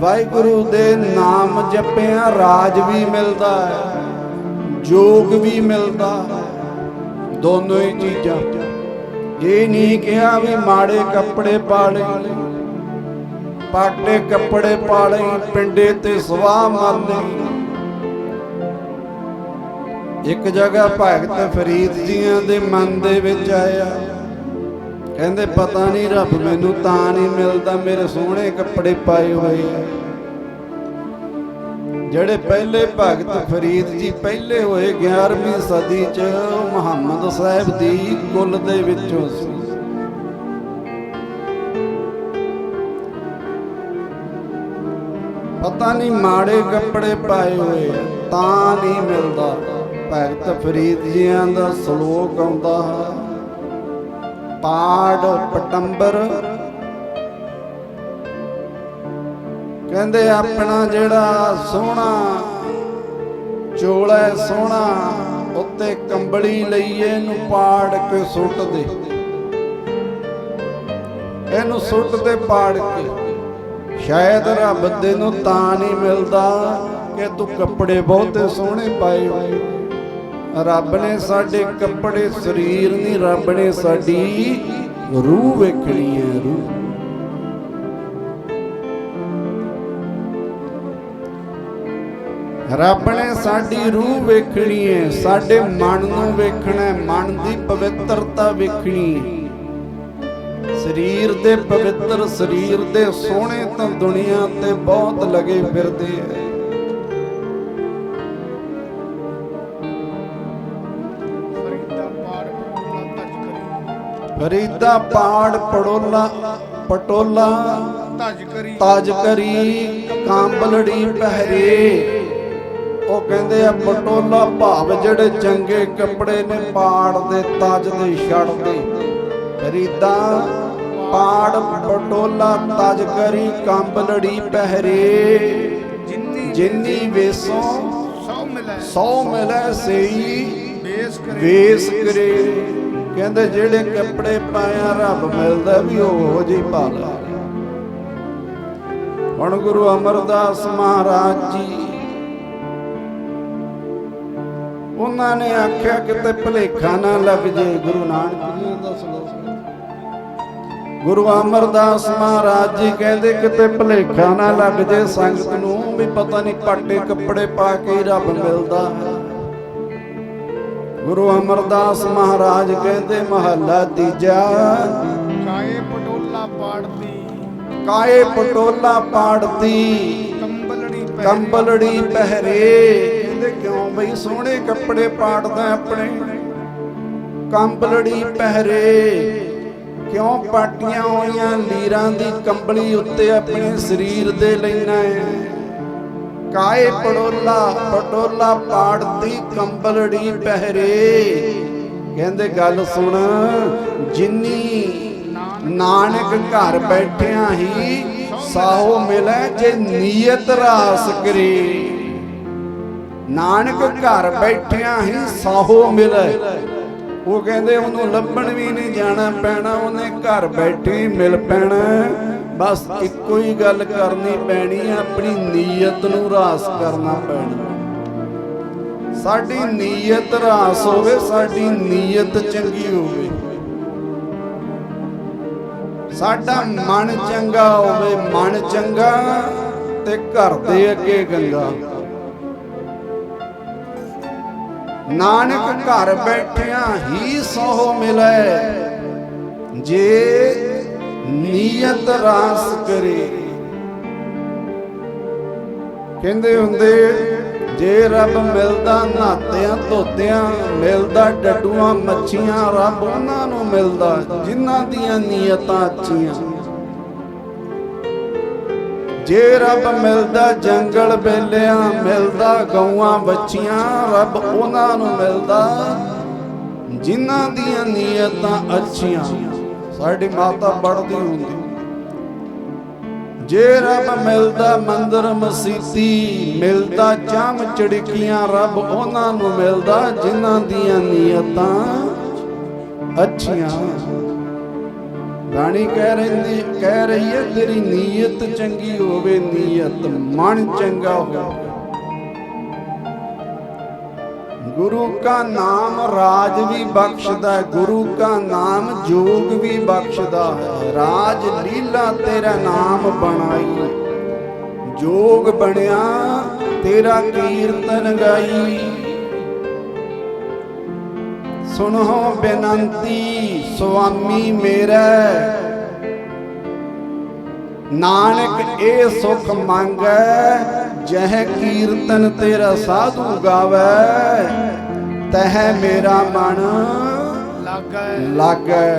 ਵਾਹਿਗੁਰੂ ਦੇ ਨਾਮ ਜਪਿਆ, ਰਾਜ ਵੀ ਮਿਲਦਾ ਹੈ, ਜੋਗ ਵੀ ਮਿਲਦਾ ਹੈ। ਦੋਨੋਂ ਹੀ ਚੀਜ਼ਾਂ। ਇਹ ਨਹੀਂ ਕਿਹਾ ਵੀ ਮਾੜੇ ਕੱਪੜੇ ਪਾ ਲਈ ਪਾਟੇ ਕੱਪੜੇ ਪਾ ਲਈ ਪਿੰਡੇ ਤੇ ਸਵਾਹ ਮਾਰ ਲਈ ਇੱਕ ਜਗ੍ਹਾ ਭਗਤ ਫਰੀਦ ਜੀਆਂ ਦੇ ਮਨ ਦੇ ਵਿੱਚ ਆਇਆ। ਕਹਿੰਦੇ, ਪਤਾ ਨਹੀਂ ਰੱਬ, ਮੈਨੂੰ ਤਾਂ ਨਹੀਂ ਮਿਲਦਾ। ਮੇਰੇ ਸੋਹਣੇ ਕੱਪੜੇ ਪਾਏ ਹੋਏ ਜਿਹੜੇ ਪਹਿਲੇ ਭਗਤ ਫਰੀਦ ਜੀ ਪਹਿਲੇ ਹੋਏ 11ਵੀਂ ਸਦੀ ਚ ਮੁਹੰਮਦ ਸਾਹਿਬ ਦੀ ਕੁੱਲ ਦੇ ਵਿੱਚੋਂ ਸੀ। ਪਤਾ ਨਹੀਂ ਮਾੜੇ ਕੱਪੜੇ ਪਾਏ ਹੋਏ ਤਾਂ ਨਹੀਂ ਮਿਲਦਾ। ਭਗਤ ਫਰੀਦ ਜੀਆਂ ਦਾ ਸ਼ਲੋਕ ਆਉਂਦਾ। ਹੈ ਪਾੜ ਪਟੰਬਰ। ਕਹਿੰਦੇ ਆਪਣਾ ਜਿਹੜਾ ਸੋਹਣਾ ਚੋਲਾ ਹੈ, ਸੋਹਣਾ, ਉੱਤੇ ਕੰਬਲੀ ਲਈਏ ਇਹਨੂੰ ਪਾੜ ਕੇ ਸੁੱਟ ਦੇ। ਇਹਨੂੰ ਸੁੱਟ ਦੇ ਪਾੜ ਕੇ। ਸ਼ਾਇਦ ਰੱਬ ਦੇ ਨੂੰ ਤਾਂ ਨਹੀਂ ਮਿਲਦਾ ਕਿ ਤੂੰ ਕੱਪੜੇ ਬਹੁਤੇ ਸੋਹਣੇ ਪਾਏ ਹੋਏ। ਰੱਬ ਨੇ ਸਾਡੇ ਕੱਪੜੇ ਸਰੀਰ ਨਹੀਂ ਰੱਬ ਨੇ ਸਾਡੀ ਰੂਹ ਵੇਖਣੀ ਹੈ, ਰੂਹ। ਰੱਬ ਨੇ ਸਾਡੀ ਰੂਹ ਵੇਖਣੀ ਹੈ, ਸਾਡੇ ਮਨ ਨੂੰ ਵੇਖਣਾ ਹੈ, ਮਨ ਦੀ ਪਵਿੱਤਰਤਾ ਵੇਖਣੀ ਹੈ। ਸਰੀਰ ਦੇ ਪਵਿੱਤਰ, ਸਰੀਰ ਦੇ ਸੋਹਣੇ ਤਾਂ ਦੁਨੀਆ ਤੇ ਬਹੁਤ ਲਗੇ ਫਿਰਦੇ ਐ ਫਰੀਦਾ ਪਾੜ ਪਟੋਲਾ ਫਰੀਦਾ ਪਾੜ ਭੱਜ ਕਰੀ ਪਟੋਲਾ। ਧੱਜ ਕਰੀ ਤਾਜ ਕਰੀ ਕਾਂਬਲੜੀ ਪਹਿਰੇ। ਉਹ ਕਹਿੰਦੇ ਆ ਪਟੋਲਾ ਭਾਵ ਜਿਹੜੇ ਚੰਗੇ ਕੱਪੜੇ ਨੇ ਪਾੜ ਦੇ ਤਾਜ ਦੇ ਛੜ ਦੇ। ਫਰੀਦਾ ਪਾੜ ਪਟੋਲਾ ਤਾਜ ਕਰੀ ਕਾਂਬਲੜੀ ਪਹਿਰੇ। ਜਿੰਨੀ ਵੇਸੋਂ ਸੌ ਮਿਲੈ ਸੌ ਮਿਲੈ ਸਈ। ਬੇਸ ਕਰੇ। ਵੇਸ ਕਰੇ। ਕਹਿੰਦੇ ਜਿਹੜੇ ਕੱਪੜੇ ਪਾਇਆ ਰੱਬ ਮਿਲਦਾ ਵੀ ਉਹ ਜਿਹੀ ਪਾ ਹੁਣ ਗੁਰੂ ਅਮਰਦਾਸ ਮਹਾਰਾਜ ਜੀ, ਉਹਨਾਂ ਨੇ ਆਖਿਆ ਕਿਤੇ ਭਲੇਖਾ ਨਾ ਲੱਗ ਜੇ ਗੁਰੂ ਨਾਨਕ ਜੀ ਦਾ ਸਲੋਕ ਗੁਰੂ ਅਮਰਦਾਸ ਮਹਾਰਾਜ ਜੀ ਕਹਿੰਦੇ ਕਿਤੇ ਭਲੇਖਾ ਨਾ ਲੱਗ ਜੇ ਸੰਗਤ ਨੂੰ ਵੀ ਪਤਾ ਨਹੀਂ ਪਾਟੇ ਕੱਪੜੇ ਪਾ ਕੇ ਹੀ ਰੱਬ ਮਿਲਦਾ ਹੈ। ਗੁਰੂ ਅਮਰਦਾਸ ਮਹਾਰਾਜ ਕਹਿੰਦੇ ਮਹੱਲਾ ਤੀਜਾ। ਕਾਏ ਪਟੋਲਾ ਪਾੜਦੀ ਕਾਏ ਪਟੋਲਾ ਪਾੜਦੀ ਕੰਬਲੜੀ ਪਹਿਰੇ। ਕੰਬਲੜੀ ਪਹਿਰੇ। ਕਹਿੰਦੇ ਕਿਉਂ ਬਈ ਸੋਹਣੇ ਕੱਪੜੇ ਪਾੜਦਾ ਆਪਣੇ? ਕੰਬਲੜੀ ਪਹਿਰੇ। ਕਿਉਂ ਪਾਟੀਆਂ ਹੋਈਆਂ ਲੀਰਾਂ ਦੀ ਕੰਬਲੀ ਉੱਤੇ ਆਪਣੇ ਸਰੀਰ ਦੇ ਲੈਣਾ ਹੈ? ਕਾਏ ਪੜੋਲਾ, ਪਟੋਲਾ ਪਾੜਦੀ ਕੰਬਲੜੀ ਪਹਿਰੇ। ਕਹਿੰਦੇ ਗੱਲ ਸੁਣ, ਜਿੰਨੀ ਨਾਨਕ ਘਰ ਬੈਠਿਆਂ ਹੀ ਸਾਹੋ ਮਿਲੈ ਜੇ ਨੀਅਤ ਰਾਸ ਕਰੇ। ਨਾਨਕ ਘਰ ਬੈਠਿਆਂ ਹੀ ਸਾਹੋ ਮਿਲੈ। ਉਹ ਕਹਿੰਦੇ ਉਹਨੂੰ ਲੱਭਣ ਵੀ ਨਹੀਂ ਜਾਣਾ ਪੈਣਾ, ਉਹਨੇ ਘਰ ਬੈਠੇ ਮਿਲ ਪੈਣਾ। ਬਸ ਇੱਕੋ ਹੀ ਗੱਲ ਕਰਨੀ ਪੈਣੀ ਹੈ, ਆਪਣੀ ਨੀਅਤ ਨੂੰ ਰਾਸ ਕਰਨਾ ਪੈਣਾ। ਸਾਡੀ ਨੀਅਤ ਰਾਸ ਹੋਵੇ, ਸਾਡੀ ਨੀਅਤ ਚੰਗੀ ਹੋਵੇ। ਸਾਡਾ ਮਨ ਚੰਗਾ ਹੋਵੇ, ਮਨ ਚੰਗਾ ਤੇ ਘਰ ਦੇ ਅੱਗੇ ਗੰਗਾ ਨਾਨਕ ਘਰ ਬੈਠਿਆਂ ਹੀ ਸੋਹ ਮਿਲੈ, ਜੇ ਨੀਅਤ ਰਾਸ ਕਰੇ। ਕਹਿੰਦੇ ਹੁੰਦੇ, ਜੇ ਰੱਬ ਮਿਲਦਾ ਨਹਾਤਿਆਂ ਧੋਤਿਆਂ, ਮਿਲਦਾ ਡੱਡੂਆਂ ਮੱਛੀਆਂ, ਰੱਬ ਉਹਨਾਂ ਨੂੰ ਮਿਲਦਾ ਜਿਨ੍ਹਾਂ ਦੀਆਂ ਨੀਅਤਾਂ ਅੱਛੀਆਂ। ਜੇ ਰੱਬ ਮਿਲਦਾ ਜੰਗਲ ਬੇਲਿਆਂ ਮਿਲਦਾ ਗਊਆਂ ਬੱਚੀਆਂ ਰੱਬ ਉਹਨਾਂ ਨੂੰ ਮਿਲਦਾ ਜਿਨ੍ਹਾਂ ਦੀਆਂ ਨੀਅਤਾਂ ਅੱਛੀਆਂ। ਸਾਡੀ ਮਾਤਾ ਪੜਦੀ ਹੁੰਦੀ। ਜੇ ਰੱਬ ਮਿਲਦਾ ਮੰਦਰ ਮਸੀਤੀ, ਮਿਲਦਾ ਚਾਮ ਚੜਕੀਆਂ, ਰੱਬ ਉਹਨਾਂ ਨੂੰ ਮਿਲਦਾ ਜਿਨ੍ਹਾਂ ਦੀਆਂ ਨੀਅਤਾਂ ਅੱਛੀਆਂ। ਰਾਣੀ ਕਹਿ ਰਹੀ ਕਹਿ ਰਹੀ ਹੈ, ਤੇਰੀ ਨੀਅਤ ਚੰਗੀ ਹੋਵੇ, ਨੀਅਤ ਮਨ ਚੰਗਾ ਹੋਵੇ। ਗੁਰੂ ਕਾ ਨਾਮ ਰਾਜ ਵੀ ਬਖਸ਼ਦਾ ਹੈ, ਗੁਰੂ ਕਾ ਨਾਮ ਜੋਗ ਵੀ ਬਖਸ਼ਦਾ ਹੈ। ਰਾਜ ਲੀਲਾ ਤੇਰਾ ਨਾਮ ਬਣਾਈ, ਜੋਗ ਬਣਿਆ ਤੇਰਾ ਕੀਰਤਨ ਗਾਈ। ਸੁਣੋ ਬੇਨੰਤੀ, ਸੁਆਮੀ ਮੇਰਾ ਨਾਨਕ ਇਹ ਸੁਖ ਮੰਗੈ ਜਹ ਕੀਰਤਨ ਤੇਰਾ ਸਾਧੂ ਗਾਵੇ ਤਹ ਮੇਰਾ ਮਨ ਲਾਗੈ। ਲਾਗੈ।